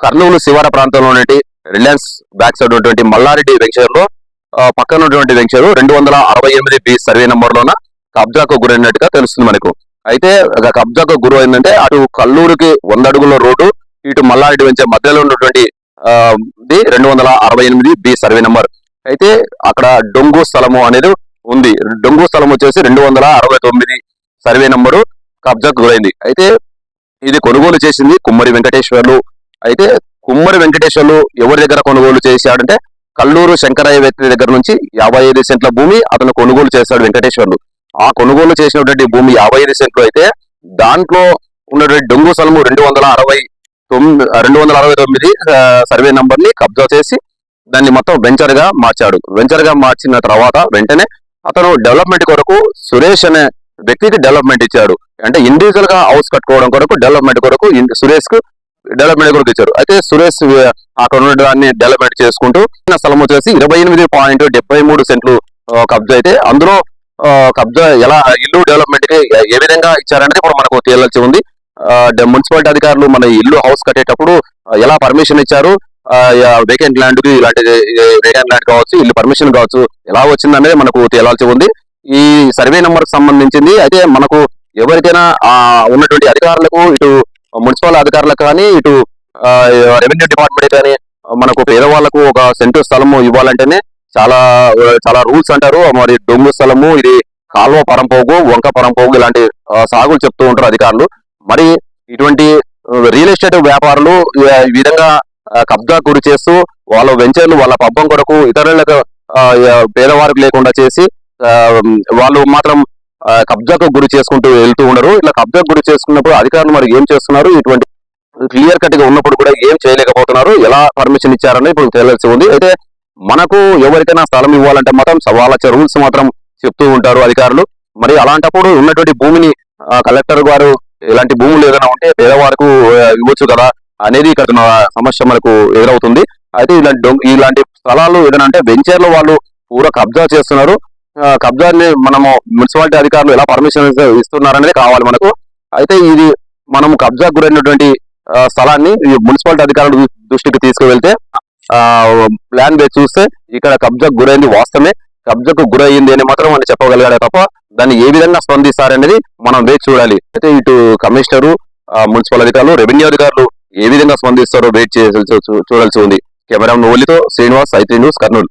కర్నూలు శివార ప్రాంతంలో ఉన్నటువంటి Reliance back side ఉన్నటువంటి మల్లారెడ్డి వెంచర్లో పక్కన ఉన్నటువంటి వెంచర్ రెండు వందల అరవై ఎనిమిది బి సర్వే నంబర్ లోన కబ్జాకు గురైనట్టుగా తెలుస్తుంది మనకు. అయితే కబ్జాకు గురు అయిందంటే అటు కల్లూరుకి వంద అడుగుల రోడ్డు ఇటు మల్లారెడ్డి వెంచర్ మధ్యలో ఉన్నటువంటి ది రెండు వందల అరవై ఎనిమిది బి సర్వే నంబర్. అయితే అక్కడ డొంగు స్థలము అనేది ఉంది. డొంగు స్థలం వచ్చేసి రెండు వందల అరవై తొమ్మిది సర్వే నంబరు కబ్జాకు గురైంది. అయితే ఇది కొనుగోలు చేసింది కుమ్మరి వెంకటేశ్వర్లు అయితే కుమ్మరి వెంకటేశ్వర్లు ఎవరి దగ్గర కొనుగోలు చేశాడంటే కల్లూరు శంకరయ్య వ్యక్తి దగ్గర నుంచి యాభై ఐదు సెంట్ల భూమి అతను కొనుగోలు చేశాడు వెంకటేశ్వర్లు. ఆ కొనుగోలు చేసినటువంటి భూమి యాభై ఐదు సెంట్లు అయితే దాంట్లో ఉన్నటువంటి డొంగు స్థలము రెండు వందల అరవై తొమ్మిది రెండు వందల అరవై తొమ్మిది సర్వే నంబర్ని కబ్జా చేసి దాన్ని మొత్తం వెంచర్గా మార్చాడు. వెంచర్గా మార్చిన తర్వాత వెంటనే అతను డెవలప్మెంట్ కొరకు సురేష్ అనే వ్యక్తికి డెవలప్మెంట్ ఇచ్చాడు. అంటే ఇండివిజువల్గా హౌస్ కట్టుకోవడం కొరకు డెవలప్మెంట్ కొరకు సురేష్కు డెవలప్మెంట్ కొరకు ఇచ్చారు అయితే సురేష్ అక్కడ ఉన్న దాన్ని డెవలప్మెంట్ చేసుకుంటూ స్థలం వచ్చేసి ఇరవై ఎనిమిది పాయింట్ డెబ్బై మూడు సెంట్లు కబ్జా అయితే. అందులో కబ్జా ఎలా ఇల్లు డెవలప్మెంట్కి ఏ- విధంగా ఇచ్చారనేది ఇప్పుడు మనకు తేలాల్సి ఉంది. మున్సిపాలిటీ అధికారులు మన ఇల్లు హౌస్ కట్టేటప్పుడు ఎలా పర్మిషన్ ఇచ్చారు? వేకెంట్ ల్యాండ్కి ఇలాంటి వేకెంట్ ల్యాండ్ కావచ్చు ఇల్లు పర్మిషన్ కావచ్చు ఎలా వచ్చింది అనేది మనకు తేలాల్సి ఉంది. ఈ సర్వే నెంబర్ సంబంధించింది. అయితే మనకు ఎవరికైనా ఉన్నటువంటి అధికారులకు ఇటు మున్సిపల్ అధికారులకు కానీ ఇటు రెవెన్యూ డిపార్ట్మెంట్ కానీ మనకు పేదవాళ్ళకు ఒక సెంటు స్థలము ఇవ్వాలంటేనే చాలా చాలా రూల్స్ అంటారు. మరి డొంగు స్థలము ఇది కాలువ పరంపోగు వంక పరంపోగు ఇలాంటి సాగులు చెప్తూ ఉంటారు అధికారులు. మరి ఇటువంటి రియల్ ఎస్టేట్ వ్యాపారులు ఈ విధంగా కబ్జా గురి చేస్తూ వాళ్ళ వెంచర్లు వాళ్ళ పబ్బం కొరకు ఇతరులకు పేదవారికి లేకుండా చేసి వాళ్ళు మాత్రం కబ్జాకు గురి చేసుకుంటూ వెళ్తూ ఉండరు. ఇట్లా కబ్జాకు గురి చేసుకున్నప్పుడు అధికారులు మరి ఏం చేస్తున్నారు? ఇటువంటి క్లియర్ కట్గా ఉన్నప్పుడు కూడా ఏం చేయలేకపోతున్నారు? ఎలా పర్మిషన్ ఇచ్చారని ఇప్పుడు తెలియాల్సి ఉంది. అయితే మనకు ఎవరికైనా స్థలం ఇవ్వాలంటే మాత్రం వాళ్ళ రూల్స్ మాత్రం చెప్తూ ఉంటారు అధికారులు. మరి అలాంటప్పుడు ఉన్నటువంటి భూమిని కలెక్టర్ గారు ఇలాంటి భూములు ఏదైనా ఉంటే పేదవారికి ఇవ్వచ్చు కదా అనేది ఇక్కడ సమస్య మనకు ఎదురవుతుంది. అయితే ఇలాంటి ఇలాంటి స్థలాలు ఏదైనా అంటే వెంచర్లు వాళ్ళు పూర కబ్జా చేస్తున్నారు. కబ్జాని మనము మున్సిపాలిటీ అధికారులు ఎలా పర్మిషన్ ఇస్తున్నారనేది కావాలి మనకు. అయితే ఇది మనము కబ్జా గురైనటువంటి స్థలాన్ని ఈ మున్సిపాలిటీ అధికారుల దృష్టికి తీసుకువెళ్తే ఆ ప్లాన్ వేసి చూస్తే ఇక్కడ కబ్జా గురైంది వాస్తవమే. కబ్జాకు గురయ్యింది అని మాత్రం మనం చెప్పగలిగాడే తప్ప దాన్ని ఏ విధంగా స్పందిస్తారనేది మనం వేచి చూడాలి. అయితే ఇటు కమిషనరు మున్సిపల్ అధికారులు రెవెన్యూ అధికారులు ఏ విధంగా స్పందిస్తారో వెయిట్ చేయాల్సి చూడాల్సి ఉంది. కెమెరా ఓలితో శ్రీనివాస్ ఐత్రి న్యూస్ కర్నూలు.